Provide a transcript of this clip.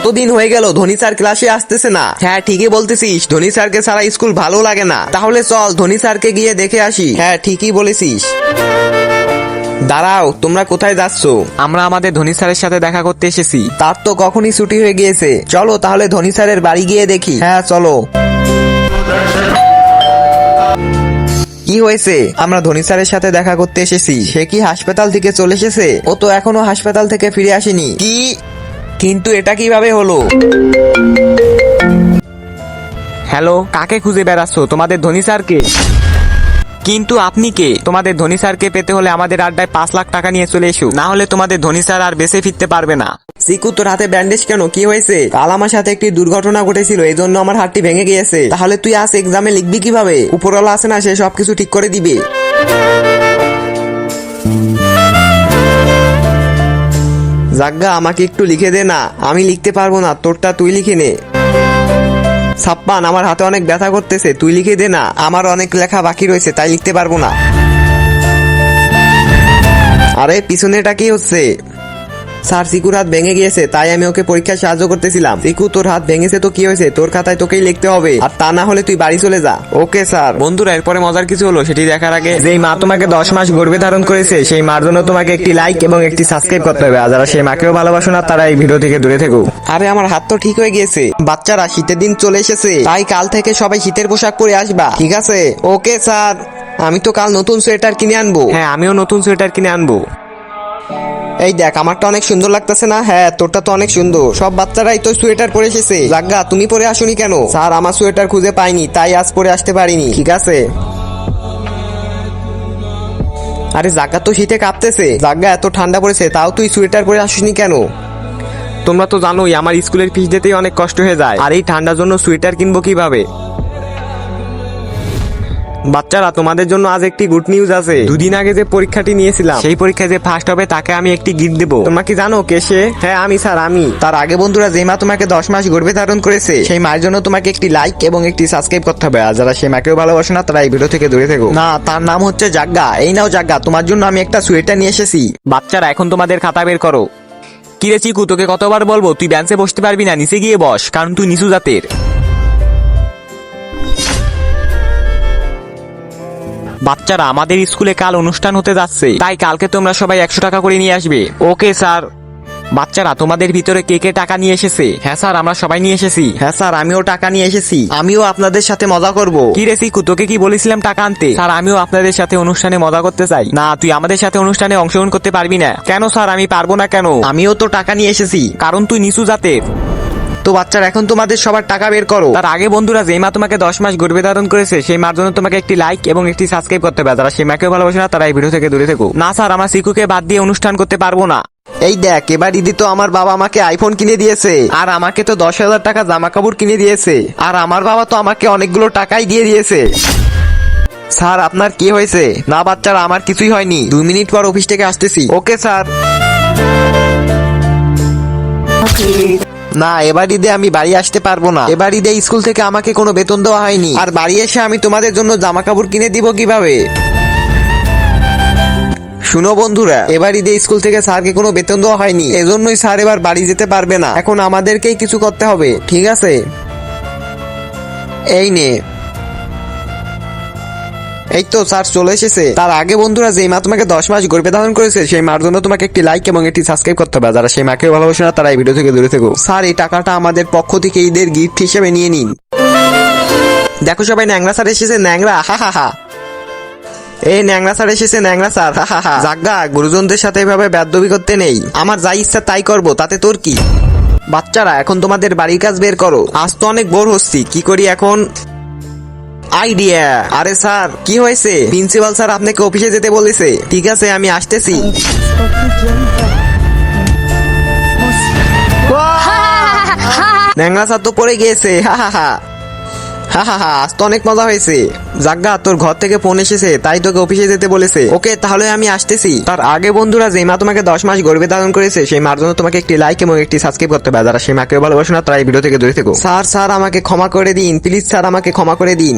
কতদিন হয়ে গেল ধনী স্যার ক্লাসে আসতেছে না। হ্যাঁ ঠিকই বলতেছিস ধনী স্যারকে সারা স্কুল ভালো লাগে না। তাহলে চল ধনী স্যারকে গিয়ে দেখে আসি। হ্যাঁ ঠিকই বলেছিস। দাঁড়াও তোমরা কোথায় যাচ্ছ? আমরা আমাদের ধনী স্যারের সাথে দেখা করতে এসেছি। তার তো কখনই ছুটি হয়ে গিয়েছে। চলো তাহলে ধনী স্যারের বাড়ি গিয়ে দেখি। হ্যাঁ চলো। কি হয়েছে? আমরা ধনী স্যারের সাথে দেখা করতে এসেছি। সে কি হাসপাতাল থেকে চলে এসেছে? ও তো এখনও হাসপাতাল থেকে ফিরে আসেনি। কি? কিন্তু এটা কীভাবে হলো? হ্যালো কাকে খুঁজে বেড়াচ্ছ? তোমাদের ধনী স্যারকে? কিন্তু আপনি কে? তোমাদের ধনী স্যারকে পেতে হলে আমাদের আড্ডায় পাঁচ লাখ টাকা নিয়ে চলে এসো। না হলে তোমাদের ধনী স্যার আর বেঁচে ফিরতে পারবে না। সিকু তোর হাতে ব্যান্ডেজ কেন? কি হয়েছে? কাল আমার সাথে একটি দুর্ঘটনা ঘটেছিল এই জন্য আমার হাতটি ভেঙে গিয়েছে। তাহলে তুই আজ এক্সামে লিখবি কীভাবে? উপরওয়ালা আছে না সে সবকিছু ঠিক করে দিবে। জাগ্গা, আমাকে একটু লিখে দে না। আমি লিখতে পারব না, তোরটা তুই লিখে নে। সাপ্পান, আমার হাতে অনেক ব্যথা করতেছে, তুই লিখে দে না। আমার অনেক লেখা বাকি রয়েছে, তাই লিখতে পারব না। আরে পিছনেটা কি হচ্ছে? স্যার সিকুর হাত ভেঙে গিয়েছে তাই আমি ওকে পরীক্ষায় সাহায্য করতেছিলাম। সিকু তোর হাত ভেঙেছে তো কি হয়েছে? তোর খাতায় তোকেই লিখতে হবে। আর তা না হলে তুই বাড়ি চলে যা। Okay sir. বন্ধুরা এরপরে মজার কিছু হলো সেটি দেখার আগে যেই মা তোমাকে দশ মাস গর্ভে ধারণ করেছে সেই মার জন্য তোমাকে একটি লাইক এবং একটি সাবস্ক্রাইব করতে হবে। আর যারা সেই মাকেও ভালোবাসো না তারা এই ভিডিও থেকে দূরে থেকো। আরে আমার হাত তো ঠিক হয়ে গিয়েছে। বাচ্চারা শীতের দিন চলে এসেছে। তাই কাল থেকে সবাই শীতের পোশাক পরে আসবা। ঠিক আছে? Okay sir. আমি তো কাল নতুন সোয়েটার কিনে আনব। হ্যাঁ আমিও নতুন সোয়েটার কিনে আনব। এই দেখ, আমারটা অনেক সুন্দর লাগতেছে না? হ্যাঁ তোরটা তো অনেক সুন্দর। সব বাচ্চারাই তো সোয়েটার পরে এসেছে। জাগ্গা তুমি পরে আসুনি কেন? স্যার, আমার সোয়েটার খুঁজে পাইনি, তাই আজ পরে আসতে পারিনি। ঠিক আছে? আরে জাগ্গা তো শীতে কাঁপতেছে। জাগ্গা এত ঠান্ডা পড়েছে, তাও তুই সোয়েটার পরে আসিনি কেন? তোমরা তো জানোই, আমার স্কুলের ফিস দিতেই অনেক কষ্ট হয়ে যায়। আর এই ঠান্ডার জন্য সোয়েটার কিনবো কীভাবে? বাচ্চারা, তোমাদের জন্য আজ একটি গুড নিউজ আছে। দুদিন আগে যে পরীক্ষাটি নিয়েছিলাম, সেই পরীক্ষায় যে ফার্স্ট হবে, তাকে আমি একটি গিফট দেবো। তোমরা কি জানো কে সে? হ্যাঁ আমি, স্যার, আমি। তার আগে বন্ধুরা, যে মা তোমাকে দশ মাস গর্ভে ধারণ করেছে, সেই মায়ের জন্য তোমাকে একটি লাইক এবং একটি সাবস্ক্রাইব করতে হবে। আর যারা সেই মাকেও ভালোবাসো না, তারা এই ভিডিও থেকে দূরে থেকো। না, তার নাম হচ্ছে জাগ্গা। এই নাও জাগ্গা, তোমার জন্য আমি একটা সোয়েটার নিয়ে এসেছি। বাচ্চারা, এখন তোমাদের খাতা বের করো। কিরে চিকু, তোকে কতবার বলব, তুই বেঞ্চে বসতে পারবি না, নিচে গিয়ে বস, কারণ তুই নিচু জাতের। বাচ্চারা আমাদের স্কুলে কাল অনুষ্ঠান হতে যাচ্ছে। তাই কালকে তোমরা সবাই একশো টাকা করে নিয়ে আসবে। Okay, sir. বাচ্চারা, তোমাদের ভিতরে কে কে টাকা নিয়ে এসেছে? হ্যাঁ স্যার, আমরা সবাই নিয়ে এসেছি। হ্যাঁ স্যার, আমিও টাকা নিয়ে এসেছি। আমিও আপনাদের সাথে মজা করব। কি রে সিকু, তোকে কি বলেছিলাম টাকা আনতে? স্যার, আমিও আপনাদের সাথে অনুষ্ঠানে মজা করতে চাই। না, তুই আমাদের সাথে অনুষ্ঠানে অংশগ্রহণ করতে পারবি না। কেন, স্যার, আমি পারব না কেন? আমিও তো টাকা নিয়ে এসেছি। কারণ তুই নিচু জাতের। তো বাচ্চারা এখন তোমাদের সবার টাকা বের করো। তার আগে বন্ধুরা যেই মা তোমাকে দশ মাস গর্ভে ধারণ করেছে সেই মার জন্য তোমাকে একটি লাইক এবং একটি সাবস্ক্রাইব করতে হবে। যারা সেই মাকেও ভালোবাসে না তারা এই ভিডিও থেকে দূরে থেকো। না স্যার আমরা সিকুকে বাদ দিয়ে অনুষ্ঠান করতে পারব না। এই দেখ এবার ঈদি তো আমার বাবা আমাকে আইফোন কিনে দিয়েছে। আর আমাকে তো দশ হাজার টাকা জামা কাপড় কিনে দিয়েছে। আর আমার বাবা তো আমাকে অনেকগুলো টাকাই দিয়ে দিয়েছে। স্যার আপনার কি হয়েছে? না বাচ্চারা আমার কিছুই হয়নি। দুই মিনিট পর অফিস থেকে আসতেছি। Okay sir. না এবার ঈদে আমি বাড়ি আসতে পারব না। এবার ঈদে স্কুল থেকে আমাকে কোনো বেতন দেওয়া হয়নি। আর বাড়ি এসে আমি তোমাদের জন্য জামা কাপড় কিনে দিব কীভাবে? শুনো বন্ধুরা এবার ঈদে স্কুল থেকে স্যারকে কোনো বেতন দেওয়া হয়নি। এজন্যই স্যার এবার বাড়ি যেতে পারবে না। এখন আমাদেরকেই কিছু করতে হবে, ঠিক আছে? এই নে। এই তো স্যার, চলে এসেছে। তার আগে বন্ধুরা, যেই মা তোমাকে দশ মাস গর্ভে ধারণ করেছে, সেই মার জন্য তোমাকে একটি লাইক এবং একটি সাবস্ক্রাইব করতে হবে। যারা সেই মাকে ভালোবাসে না তারা এই ভিডিও থেকে দূরে থেকো। স্যার, এই টাকাটা আমাদের পক্ষ থেকে ঈদের গিফট হিসেবে নিয়ে নিন। দেখো সবাই, ন্যাংরা স্যার এসেছে, ন্যাংরা, হা হা হা। এই ন্যাংরা স্যার এসেছে, ন্যাংরা স্যার, হা হা হা। জাগা গুরুজনদের সাথে এভাবে ব্যাদবি করতে নেই। আমার যা ইচ্ছা তাই করব, তাতে তোর কি? বাচ্চারা, এখন তোমাদের বাড়ির কাজ বের করো। আজ তো অনেক বোর হচ্ছি, কি করি এখন? আইডিয়া। আরে স্যার, কি হয়েছে? প্রিন্সিপাল স্যার আপনাকে অফিসে যেতে বলেছে। ঠিক আছে, আমি আসতেছি। ন্যাংরা স্যার তো পড়ে গিয়েছে, হা হা হা। আজ তো অনেক মজা হয়েছে। জাগ্গা তোর ঘর থেকে ফোন এসেছে, তাই তোকে অফিসে যেতে বলেছে। ওকে, তাহলে আমি আসতেছি। তার আগে বন্ধুরা, যে মা তোমাকে দশ মাস গর্ভে ধারণ করেছে, সেই মার জন্য তোমাকে একটি লাইক এবং একটি সাবস্ক্রাইব করতে হবে। যারা সেই মাকে ভালোবাসো না, তারা এই ভিডিও থেকে দূরে থেকো। স্যার স্যার, আমাকে ক্ষমা করে দিন। প্লিজ, স্যার, আমাকে ক্ষমা করে দিন।